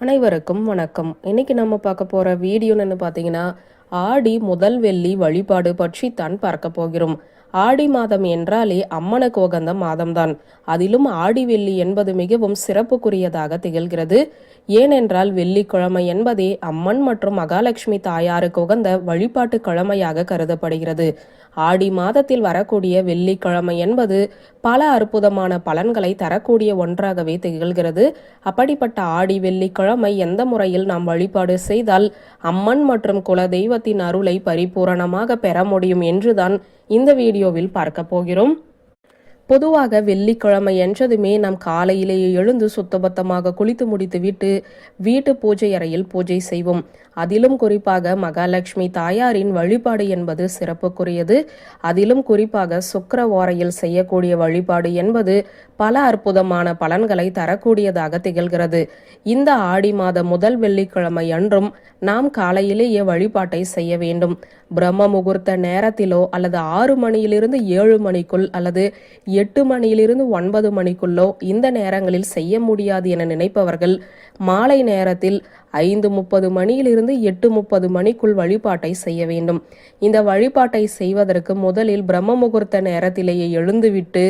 அனைவருக்கும் வணக்கம். இன்னைக்கு நம்ம பார்க்க போகிற வீடியோன்னு பார்த்தீங்கன்னா ஆடி முதல் வெள்ளி வழிபாடு பற்றி தான் பார்க்க போகிறோம். ஆடி மாதம் என்றாலே அம்மனுக்கு உகந்த மாதம்தான். அதிலும் ஆடி வெள்ளி என்பது மிகவும் சிறப்புக்குரியதாக திகழ்கிறது. ஏனென்றால் வெள்ளிக்கிழமை என்பதே அம்மன் மற்றும் மகாலட்சுமி தாயாருக்கு உகந்த வழிபாட்டு கிழமையாக கருதப்படுகிறது. ஆடி மாதத்தில் வரக்கூடிய வெள்ளிக்கிழமை என்பது பல அற்புதமான பலன்களை தரக்கூடிய ஒன்றாகவே திகழ்கிறது. அப்படிப்பட்ட ஆடி வெள்ளிக்கிழமை எந்த முறையில் நாம் வழிபாடு செய்தால் அம்மன் மற்றும் குல தெய்வத்தின் அருளை பரிபூரணமாக பெற முடியும் என்றுதான் இந்த வீடியோ வீடியோவில் பார்க்க போகிறோம். பொதுவாக வெள்ளிக்கிழமை என்றதுமே நாம் காலையிலேயே எழுந்து சுத்தபத்தமாக குளித்து முடித்துவிட்டு வீட்டு பூஜை அறையில் பூஜை செய்வோம். அதிலும் குறிப்பாக மகாலட்சுமி தாயாரின் வழிபாடு என்பது சிறப்புக்குரியது. அதிலும் குறிப்பாக சுக்கரவாரையில் செய்யக்கூடிய வழிபாடு என்பது பல அற்புதமான பலன்களை தரக்கூடியதாக திகழ்கிறது. இந்த ஆடி மாத முதல் வெள்ளிக்கிழமை அன்றும் நாம் காலையிலேயே வழிபாட்டை செய்ய வேண்டும். பிரம்ம முகூர்த்த நேரத்திலோ அல்லது ஆறு மணியிலிருந்து ஏழு மணிக்குள் அல்லது எட்டு மணியிலிருந்து ஒன்பது மணிக்குள்ளோ இந்த நேரங்களில் செய்ய முடியாது என நினைப்பவர்கள் மாலை நேரத்தில் ஐந்து முப்பது மணியிலிருந்து எட்டு முப்பது மணிக்குள் வழிபாட்டை செய்ய வேண்டும். இந்த வழிபாட்டை செய்வதற்கு முதலில் பிரம்ம முகூர்த்த நேரத்திலேயே எழுந்துவிட்டு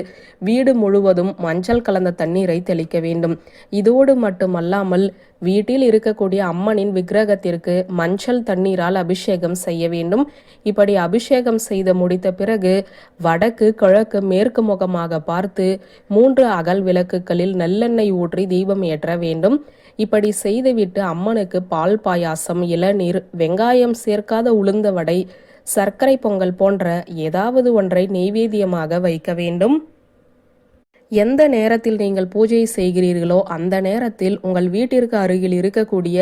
வீடு முழுவதும் மஞ்சள் கலந்த தண்ணீரை தெளிக்க வேண்டும். இதோடு மட்டுமல்லாமல் வீட்டில் இருக்கக்கூடிய அம்மனின் விக்கிரகத்திற்கு மஞ்சள் தண்ணீரால் அபிஷேகம் செய்ய வேண்டும். இப்படி அபிஷேகம் செய்து முடித்த பிறகு வடக்கு கிழக்கு மேற்கு முகமாக பார்த்து மூன்று அகல் விளக்குகளில் நல்லெண்ணெய் ஊற்றி தீபம் ஏற்ற வேண்டும். இப்படி செய்துவிட்டு அம்மனுக்கு பால் பாயாசம் இளநீர் வெங்காயம் சேர்க்காத உளுந்த வடை சர்க்கரை பொங்கல் போன்ற ஏதாவது ஒன்றை நெய்வேத்தியமாக வைக்க வேண்டும். எந்த நேரத்தில் நீங்கள் பூஜை செய்கிறீர்களோ அந்த நேரத்தில் உங்கள் வீட்டிற்கு அருகில் இருக்கக்கூடிய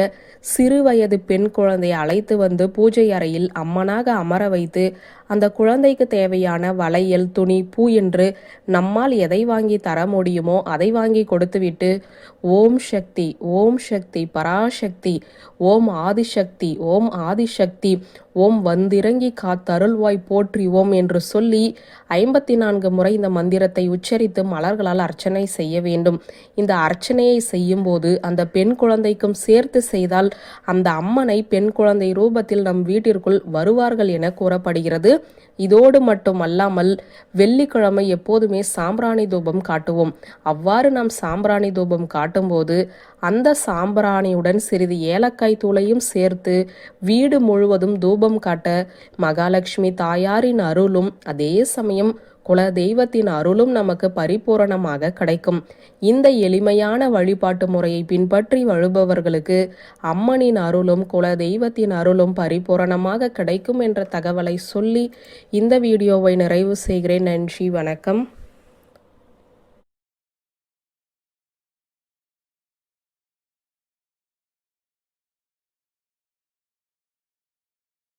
சிறு வயது பெண் குழந்தையை அழைத்து வந்து பூஜை அறையில் அம்மனாக அமர வைத்து அந்த குழந்தைக்கு தேவையான வளையல் துணி பூ என்று நம்மால் எதை வாங்கி தர முடியுமோ அதை வாங்கி கொடுத்துவிட்டு ஓம் சக்தி ஓம் சக்தி பராசக்தி ஓம் ஆதிசக்தி ஓம் ஆதிசக்தி ஓம் வந்திறங்கி காத்தருள்வாய் போற்றி ஓம் என்று சொல்லி ஐம்பத்தி நான்கு முறை இந்த மந்திரத்தை உச்சரித்து மலர்களால் அர்ச்சனை செய்ய வேண்டும். இந்த அர்ச்சனையை செய்யும் போது அந்த பெண் குழந்தைக்கும் சேர்த்து செய்தால் அந்த அம்மனை பெண் குழந்தை ரூபத்தில் நம் வீட்டிற்குள் வருவார்கள் என கூறப்படுகிறது. இதோடு மட்டும் அல்லாமல் வெள்ளிக்கிழமை எப்போதுமே சாம்பிராணி தூபம் காட்டுவோம். அவ்வாறு நாம் சாம்பிராணி தூபம் காட்டும்போது அந்த சாம்பிராணியுடன் சிறிது ஏலக்காய் தூளையும் சேர்த்து வீடு முழுவதும் தூபம் காட்ட மகாலட்சுமி தாயாரின் அருளும் அதே சமயம் குல தெய்வத்தின் அருளும் நமக்கு பரிபூரணமாக கிடைக்கும். இந்த எளிமையான வழிபாட்டு முறையை பின்பற்றி வழுபவர்களுக்கு அம்மனின் அருளும் குல தெய்வத்தின் அருளும் பரிபூரணமாக கிடைக்கும் என்ற தகவலை சொல்லி இந்த வீடியோவை நிறைவு செய்கிறேன். நன்றி வணக்கம்.